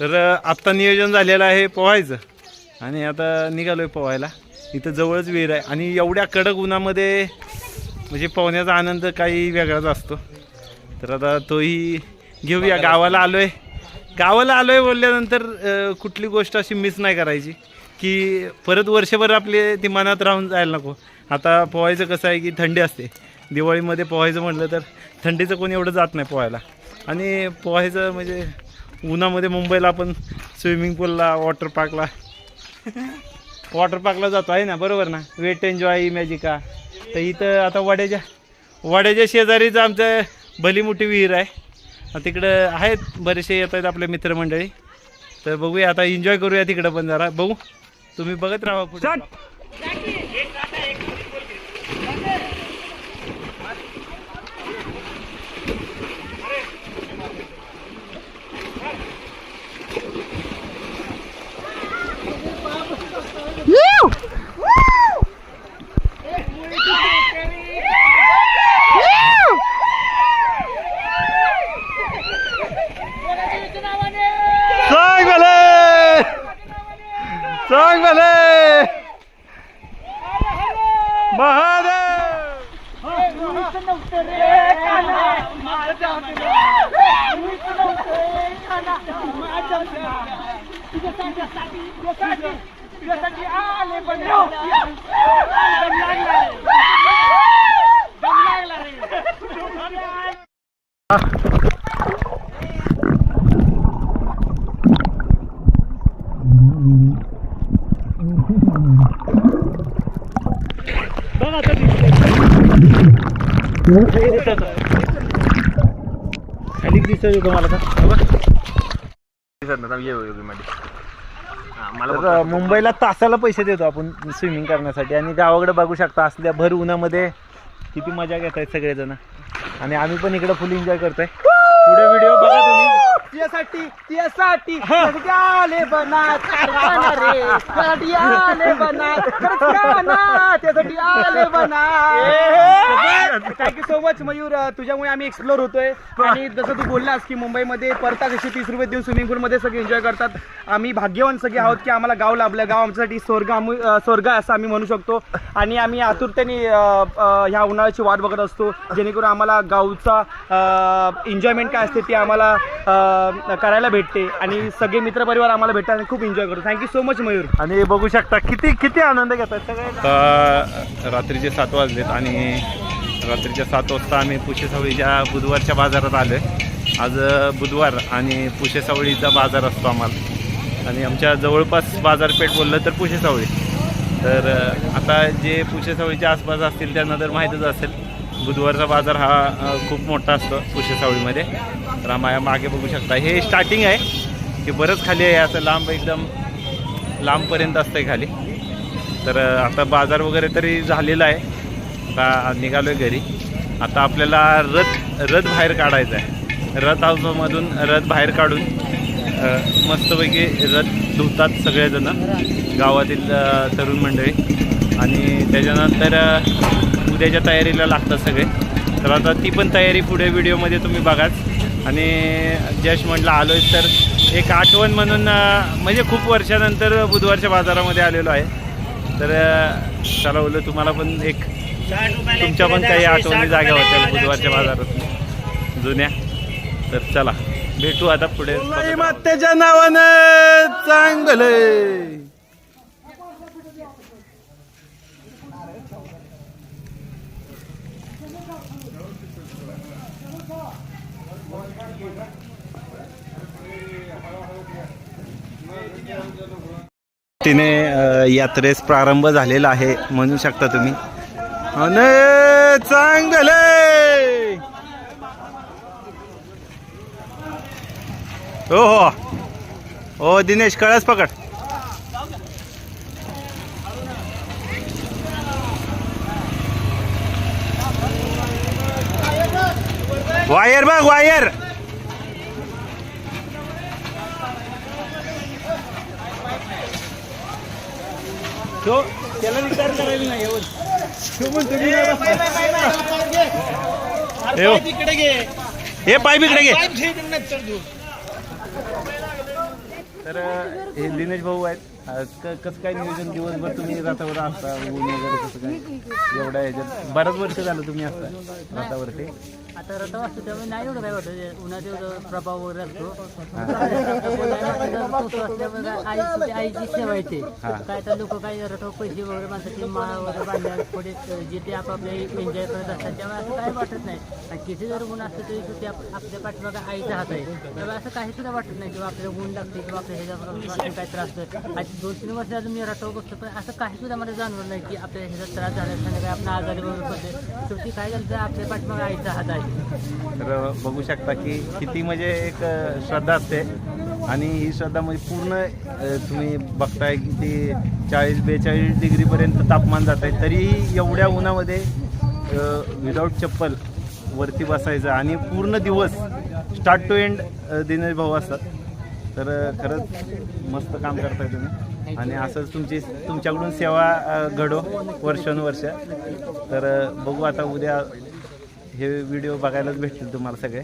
तर आत्ता नियोजन झालेलं आहे पोहायचं. आणि आता निघालोय पोहायला. इथं जवळच विहीर आहे. आणि एवढ्या कडक उन्हामध्ये म्हणजे पोहण्याचा आनंद काही वेगळाच असतो. तर आता तोही घेऊया. गावाला आलोय. गावाला आलोय बोलल्यानंतर अ, कुठली गोष्ट अशी मिस नाही करायची. की परत वर्षभर आपले ती मनात राहून जायला नको. आता पोहायचं कसं आहे की थंडी असते. दिवाळीमध्ये पोहायचं म्हटलं तर थंडीचं कोणी एवढं जात नाही पोहायला. आणि पोहायचं म्हणजे उन्हामध्ये मुंबईला आपण स्विमिंग पूलला वॉटर पार्कला वॉटर पार्कला जातो आहे ना? बरोबर ना? वेट एन्जॉय इमॅजिका तर इथं आता वाड्याच्या वाड्याच्या शेजारीच आमचं भली मोठी विहीर आहे. तिकडं आहेत बरेचसे येत आहेत आपले मित्रमंडळी. तर बघूया आता एन्जॉय करूया तिकडं पण जरा. बघू तुम्ही बघत राहा पुढे. महादेव! खाली दिसतोय तुम्हाला का तर मुंबईला तासाला पैसे देतो आपण स्विमिंग करण्यासाठी आणि गावाकडे बघू शकता असल्या भर उन्हामध्ये किती मजा घेत आहेत सगळेजण. आणि आम्ही पण इकडे फुल एन्जॉय करतोय. पुढे व्हिडिओ बघा तुम्ही. त्यासाठी त्यासाठी आले बनात. रे. त्यासाठी आले बनात. गाणं, त्यासाठी आले बनात. Thank you so much Mayur. तुझ्यामुळे आम्ही एक्सप्लोर होतोय. आणि जसं तू बोललास की मुंबईमध्ये परता कशी तीस रुपये देऊन स्विमिंग पूलमध्ये सगळे एन्जॉय करतात. आम्ही भाग्यवान सगळे आहोत की आम्हाला गाव लाभलं. गाव आमच्यासाठी स्वर्ग आम्ही- अं, स्वर्ग आहे असं आम्ही म्हणू शकतो. आणि आम्ही आतुरतेने अं, अं, ह्या उन्हाळ्याची वाट बघत असतो. जेणेकरून आम्हाला गावचा एन्जॉयमेंट काय असते ते आम्हाला अं, करायला भेटते. आणि सगळे मित्रपरिवार आम्हाला भेटतात आणि खूप एन्जॉय करतो. Thank you so much Mayur. आणि बघू शकता किती किती आनंद घेतात सगळे. रात्रीचे सात वाजलेत आणि रात्रीच्या सात वाजता आम्ही पुशेसावळीच्या बुधवारच्या बाजारात आलो. आहे आज बुधवार आणि पुशेसावळीचा बाजार असतो आम्हाला. आणि आमच्या जवळपास बाजारपेठ बोललं तर पुशेसावळी तर आता जे पुशेसावळीच्या आसपास असतील त्यांना तर माहीतच असेल. बुधवारचा बाजार हा खूप मोठा असतो पुशेसावळीमध्ये तर आम्हाला मागे बघू शकता. हे स्टार्टिंग आहे की बरंच खाली आहे. असं लांब एकदम लांबपर्यंत असतं आहे खाली. तर आता बाजार वगैरे तरी झालेला आहे. आता निघालो आहे घरी. आता आपल्याला रथ रथ बाहेर काढायचा आहे. रथ हाऊसमधून रथ बाहेर काढून मस्तपैकी रथ धुतात सगळेजण गावातील तरुण मंडळी. आणि त्याच्यानंतर उद्याच्या तयारीला लागतात सगळे. तर आता ती पण तयारी पुढे व्हिडिओमध्ये तुम्ही बघाच. आणि जश म्हटलं आलो आहे तर एक आठवण म्हणून म्हणजे खूप वर्षानंतर बुधवारच्या बाजारामध्ये आलेलो आहे. तर चला बोललो तुम्हाला पण एक तुमच्या पण काही आठवणी जाग्या होत्या बुधवारच्या बाजारात. जुन्या. तर चला भेटू आता पुढे. मातेच्या नावानं चांगलं. तिने यात्रेस प्रारंभ झालेला आहे म्हणू शकता तुम्ही. अने चांगले. हो हो. हो दिनेश कळस पकड. वायर बघ वायर. तो त्याला विचार करायला नाही हे हो. हे पाय बिकडे घे तर हे दिनेश भाऊ आहेत कसं काय नियोजन दिवसभर तुम्ही रथावर असता ऊन वगैरे कसं काय? एवढ्या ह्याच्यात बरंच वर्ष झालं तुम्ही असता रथावरती. आता रथाव असतो त्यामुळे नाही एवढं काय वाटत. उन्हाचा प्रभाव वगैरे असतो. आईची सेवा येते. काय तर लोक काय रथाव पैसे वगैरे माणसाची माळ वगैरे बांधल्या पुढे जे ते आपापले एन्जॉय करत असतात त्यामुळे असं काही वाटत नाही. आणि किती जर ऊन असतं तरी आप- आपल्या पाठीमागा आईचा हात आहे. त्यामुळे असं काही सुद्धा वाटत नाही किंवा आपल्याला ऊन लागते किंवा आपल्या ह्याच्या काय त्रास होतं आज दोन तीन वर्ष अजून मी रथावर बघतो पण असं काही सुद्धा मला जाणवलं नाही की आपल्या ह्याचा त्रास झाला काय आपण आजारी वगैरे पडले शेवटी काय झालं तर आपल्या पाठीमागे आईचा हात आहे. तर बघू शकता की किती म्हणजे एक श्रद्धा असते. आणि ही श्रद्धा म्हणजे पूर्ण तुम्ही बघताय की ती चाळीस बेचाळीस डिग्रीपर्यंत तापमान जात आहे. तरीही एवढ्या उन्हामध्ये विदाऊट चप्पल वरती बसायचं आणि पूर्ण दिवस स्टार्ट टू एंड दिनेश भाऊ असतात. तर खरंच मस्त काम करताय तुम्ही. आणि असंच तुमची तुमच्याकडून सेवा घडो वर्षानुवर्ष. तर बघू आता उद्या हे व्हिडिओ बघायलाच भेटतील तुम्हाला सगळे.